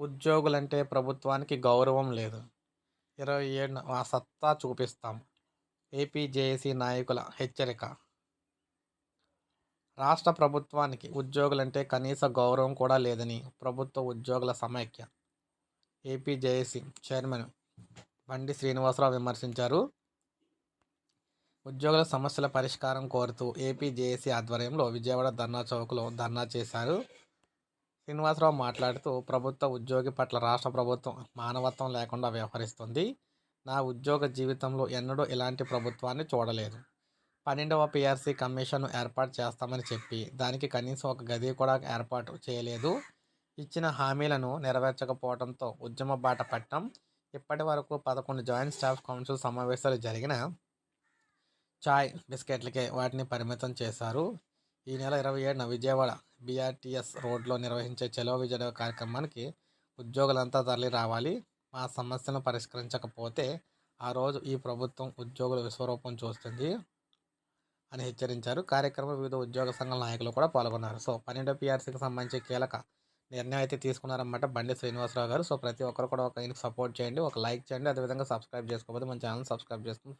ఉద్యోగులంటే ప్రభుత్వానికి గౌరవం లేదు. ఇరవై ఏడున ఆ సత్తా చూపిస్తాం. ఏపీజేఏసీ నాయకుల హెచ్చరిక. రాష్ట్ర ప్రభుత్వానికి ఉద్యోగులంటే కనీస గౌరవం కూడా లేదని ప్రభుత్వ ఉద్యోగుల సమైక్య. ఏపీజేఏసీ చైర్మన్ బండి శ్రీనివాసరావు విమర్శించారు. ఉద్యోగుల సమస్యల పరిష్కారం కోరుతూ ఏపీజేఏసీ ఆధ్వర్యంలో విజయవాడ ధర్నా చౌక్లో ధర్నా చేశారు. శ్రీనివాసరావు మాట్లాడుతూ ప్రభుత్వ ఉద్యోగి పట్ల రాష్ట్ర ప్రభుత్వం మానవత్వం లేకుండా వ్యవహరిస్తుంది. నా ఉద్యోగ జీవితంలో ఎన్నడూ ఇలాంటి ప్రభుత్వాన్ని చూడలేదు. పన్నెండవ పిఆర్సీ కమిషన్ ఏర్పాటు చేస్తామని చెప్పి దానికి కనీసం ఒక గది కూడా ఏర్పాటు చేయలేదు. ఇచ్చిన హామీలను నెరవేర్చకపోవడంతో ఉద్యమ బాట పట్టం ఇప్పటి వరకు పదకొండు జాయింట్ స్టాఫ్ కౌన్సిల్ సమావేశాలు జరిగిన చాయ్ బిస్కెట్లకే వాటిని పరిమితం చేశారు. ఈ నెల ఇరవై ఏడున విజయవాడ బీఆర్టీఎస్ రోడ్లో నిర్వహించే చలో విజయ కార్యక్రమానికి ఉద్యోగులంతా తరలి రావాలి. మా సమస్యలను పరిష్కరించకపోతే ఆ రోజు ఈ ప్రభుత్వం ఉద్యోగుల విశ్వరూపం చూస్తుంది అని హెచ్చరించారు. కార్యక్రమం వివిధ ఉద్యోగ సంఘాల నాయకులు కూడా పాల్గొన్నారు. సో పన్నెండో పీఆర్సీకి సంబంధించి కీలక నిర్ణయం అయితే తీసుకున్నారన్నమాట బండి శ్రీనివాసరావు గారు. సో ప్రతి ఒక్కరు కూడా ఒక సపోర్ట్ చేయండి ఒక లైక్ చేయండి అదేవిధంగా సబ్స్క్రైబ్ చేసుకోకపోతే మన ఛానల్ సబ్స్క్రైబ్ చేసుకుని